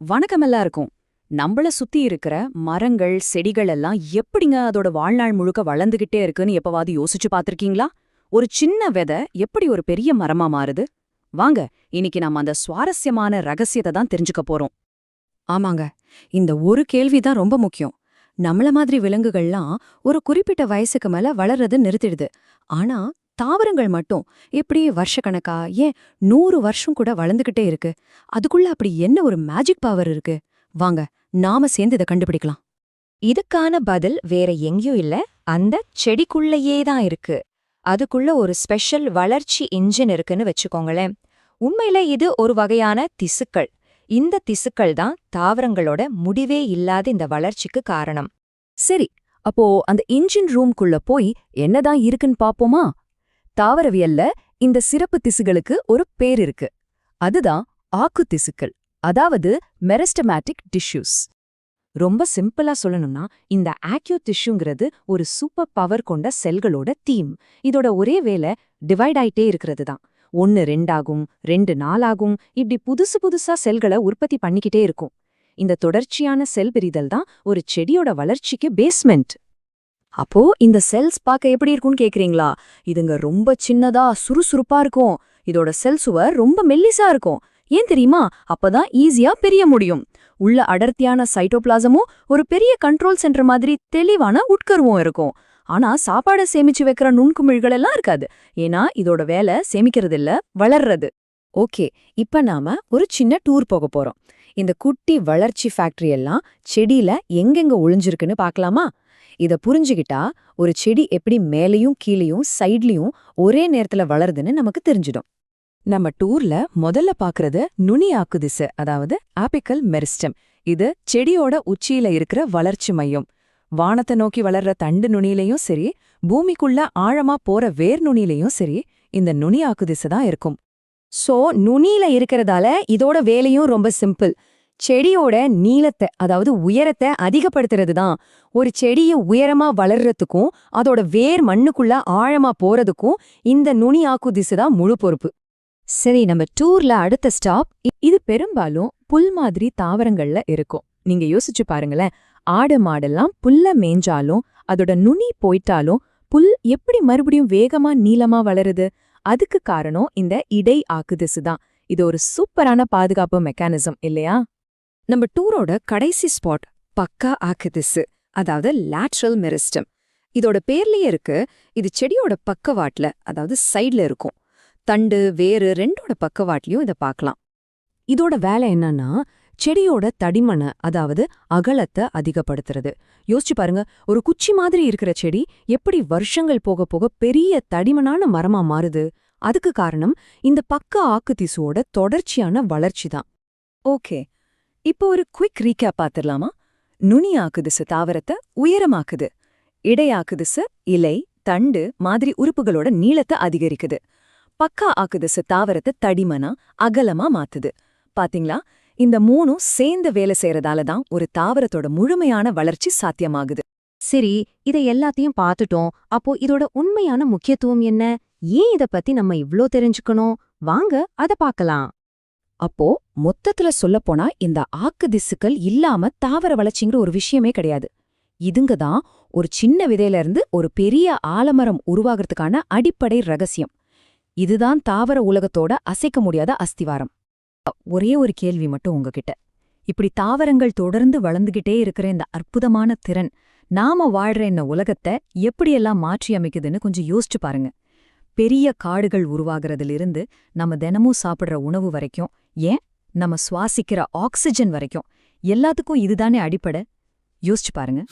வணக்கம் எல்லாருக்கும். நம்மள சுத்தி இருக்கிற மரங்கள் செடிகள் எல்லாம் எப்படிங்க அதோட வாழ்நாள் முழுக்க வளர்ந்துகிட்டே இருக்குன்னு எப்பவாவது யோசிச்சு பார்த்திருக்கீங்களா? ஒரு சின்ன விதை எப்படி ஒரு பெரிய மரமா மாறுது? வாங்க இன்னைக்கு நாம அந்த சுவாரஸ்யமான ரகசியத்தை தான் தெரிஞ்சுக்க போறோம். ஆமாங்க இந்த ஒரு கேள்வி தான் ரொம்ப முக்கியம். நம்மள மாதிரி விலங்குகள்லாம் ஒரு குறிப்பிட்ட வயசுக்கு மேல வளர்றது நிறுத்திடுது. ஆனா தாவரங்கள் மட்டும். எப்படி வருஷக்கணக்கா? ஏன் நூறு வருஷம் கூட வளர்ந்துகிட்டே இருக்கு. அதுக்குள்ள அப்படி என்ன ஒரு மேஜிக் பவர் இருக்கு? வாங்க நாம சேர்ந்து இதை கண்டுபிடிக்கலாம். இதுக்கான பதில் வேற எங்கேயும் இல்ல. அந்த செடிக்குள்ளேயே தான் இருக்கு. அதுக்குள்ள ஒரு ஸ்பெஷல் வளர்ச்சி இன்ஜின் இருக்குன்னு வச்சுக்கோங்களேன். உண்மையில இது ஒரு வகையான திசுக்கள். இந்த திசுக்கள் தான் தாவரங்களோட முடிவே இல்லாத இந்த வளர்ச்சிக்கு காரணம். சரி அப்போ அந்த இன்ஜின் ரூம்குள்ள போய் என்னதான் இருக்குன்னு பாப்போமா தாவரவியல்ல இந்த சிறப்பு திசுகளுக்கு ஒரு பேர் இருக்கு. அதுதான் ஆக்கு திசுக்கள் அதாவது மெரஸ்டமேட்டிக் டிஷ்யூஸ். ரொம்ப சிம்பிளா சொல்லணும்னா இந்த ஆக்யூ டிஷ்யூங்கிறது ஒரு சூப்பர் பவர் கொண்ட செல்களோட தீம். இதோட ஒரே வேலை டிவைட் ஆயிட்டே இருக்கிறது தான். ஒன்னு ரெண்டாகும் ரெண்டு நாலாகும் இப்படி புதுசு புதுசா செல்களை உற்பத்தி பண்ணிக்கிட்டே இருக்கும். இந்த தொடர்ச்சியான செல் பிரிதல் தான் ஒரு செடியோட வளர்ச்சிக்கு பேஸ்மெண்ட் அப்போ இந்த செல்ஸ் பார்க்க எப்படி இருக்கும்னு கேக்குறீங்களா? இதுங்க ரொம்ப சின்னதா சுறுசுறுப்பா இருக்கும். இதோட செல் சுவர் ரொம்ப மெல்லிசா இருக்கும். ஏன் தெரியுமா? அப்பதான் ஈஸியா பெரிய முடியும். உள்ள அடர்த்தியான சைட்டோபிளாசமும் ஒரு பெரிய கண்ட்ரோல் சென்டர் மாதிரி தெளிவான உட்கருவும் இருக்கும். ஆனா சாப்பாடை சேமிச்சு வைக்கிற நுண்குமிழ்கள் எல்லாம் இருக்காது. ஏன்னா இதோட வேலை சேமிக்கிறது இல்ல வளர்றது. ஓகே இப்ப நாம ஒரு சின்ன டூர் போக போறோம். இந்த குட்டி வளர்ச்சி ஃபேக்டரி எல்லாம் செடியில எங்கெங்க ஒளிஞ்சிருக்குன்னு பார்க்கலாமா? இத புரிஞ்சுகிட்டா ஒரு செடி எப்படி மேலையும் கீழையும் சைட்லயும் ஒரே நேரத்துல வளருதுன்னு நமக்கு தெரிஞ்சிடும். நம்ம டூர்ல முதல்ல பாக்குறது நுனி ஆக்குதிசு அதாவது ஆப்பிக்கல் மெரிஸ்டம் இது செடியோட உச்சியில இருக்கிற வளர்ச்சி மையம். வானத்தை நோக்கி வளர்ற தண்டு நுனியிலையும் சரி பூமிக்குள்ள ஆழமா போற வேர் நுனியிலையும் சரி இந்த நுனி ஆக்குதிசு தான் இருக்கும். சோ நுனியில இருக்கிறதால இதோட வேலையும் ரொம்ப சிம்பிள் செடியோட நீளத்தை அதாவது உயரத்தை அதிகப்படுத்துறது தான் ஒரு செடிய உயரமா வளர்றதுக்கும் அதோட வேர் மண்ணுக்குள்ள ஆழமா போறதுக்கும் இந்த நுனி ஆக்கு திசை தான் முழு பொறுப்பு. சரி நம்ம டூர்ல அடுத்த ஸ்டாப். இது பெரும்பாலும் புல் மாதிரி தாவரங்கள்ல இருக்கும். நீங்க யோசிச்சு பாருங்களேன். ஆடு மாடெல்லாம் புல்ல மேய்ஞ்சாலும் அதோட நுனி போயிட்டாலும் புல் எப்படி மறுபடியும் வேகமா நீளமா வளருது? அதுக்கு காரணம் இந்த இடை ஆக்குதிசு தான் இது ஒரு சூப்பரான பாதுகாப்பு மெக்கானிசம் இல்லையா? நம்ம டூரோட கடைசி ஸ்பாட் பக்கா ஆக்குதிசு அதாவது லேட்ரல் மெரிஸ்டம் இதோட பேர்லயே இருக்கு இது செடியோட பக்கவாட்டில் அதாவது சைடுல இருக்கும். தண்டு வேறு ரெண்டோட பக்கவாட்லையும் இதை பார்க்கலாம். இதோட வேலை என்னன்னா செடியோட தடிமனை அதாவது அகலத்தை அதிகப்படுத்துறது. யோசிச்சு பாருங்க ஒரு குச்சி மாதிரி இருக்கிற செடி எப்படி வருஷங்கள் போக போக பெரிய தடிமனான மரமா மாறுது? அதுக்கு காரணம் இந்த பக்க ஆக்கு திசுவோட தொடர்ச்சியான வளர்ச்சி தான் ஓகே. இப்போ ஒரு குவிக் ரீகேப் பார்த்துடலாமா நுனி ஆக்குதிசு தாவரத்தை உயரமாக்குது. இடையாக்குதுசு இலை தண்டு மாதிரி உறுப்புகளோட நீளத்தை அதிகரிக்குது. பக்கா ஆக்குதுசு தாவரத்தை தடிமனா அகலமா மாத்துது. பாத்தீங்களா? இந்த மூணும் சேர்ந்து வேலை செய்யறதால தான் ஒரு தாவரத்தோட முழுமையான வளர்ச்சி சாத்தியமாகுது. சரி இதை எல்லாத்தையும் பார்த்துட்டோம் அப்போ இதோட உண்மையான முக்கியத்துவம் என்ன? ஏன் இத பத்தி நம்ம இவ்ளோ தெரிஞ்சுக்கணும்? வாங்க அத பார்க்கலாம் அப்போ மொத்தத்துல சொல்லப்போனா இந்த ஆக்கு திசுக்கள் இல்லாம தாவர வளர்ச்சிங்கிற ஒரு விஷயமே கிடையாது. இதுங்க தான் ஒரு சின்ன விதையில இருந்து ஒரு பெரிய ஆலமரம் உருவாகிறதுக்கான அடிப்படை ரகசியம். இதுதான் தாவர உலகத்தோட அசைக்க முடியாத அஸ்திவாரம். ஒரே ஒரு கேள்வி மட்டும் உங்ககிட்ட. இப்படி தாவரங்கள் தொடர்ந்து வளர்ந்துகிட்டே இருக்கிற இந்த அற்புதமான திறன் நாம வாழ்ற இந்த உலகத்தை எப்படியெல்லாம் மாற்றி அமைக்குதுன்னு கொஞ்சம் யோசிச்சு பாருங்க. பெரிய காடுகள் உருவாகிறதிலிருந்து நம்ம தினமும் சாப்பிடுற உணவு வரைக்கும் ஏன்? நம்ம சுவாசிக்கிற ஆக்சிஜன் வரைக்கும். எல்லாத்துக்கும் இதுதானே அடிப்படை? யோசிச்சு பாருங்க.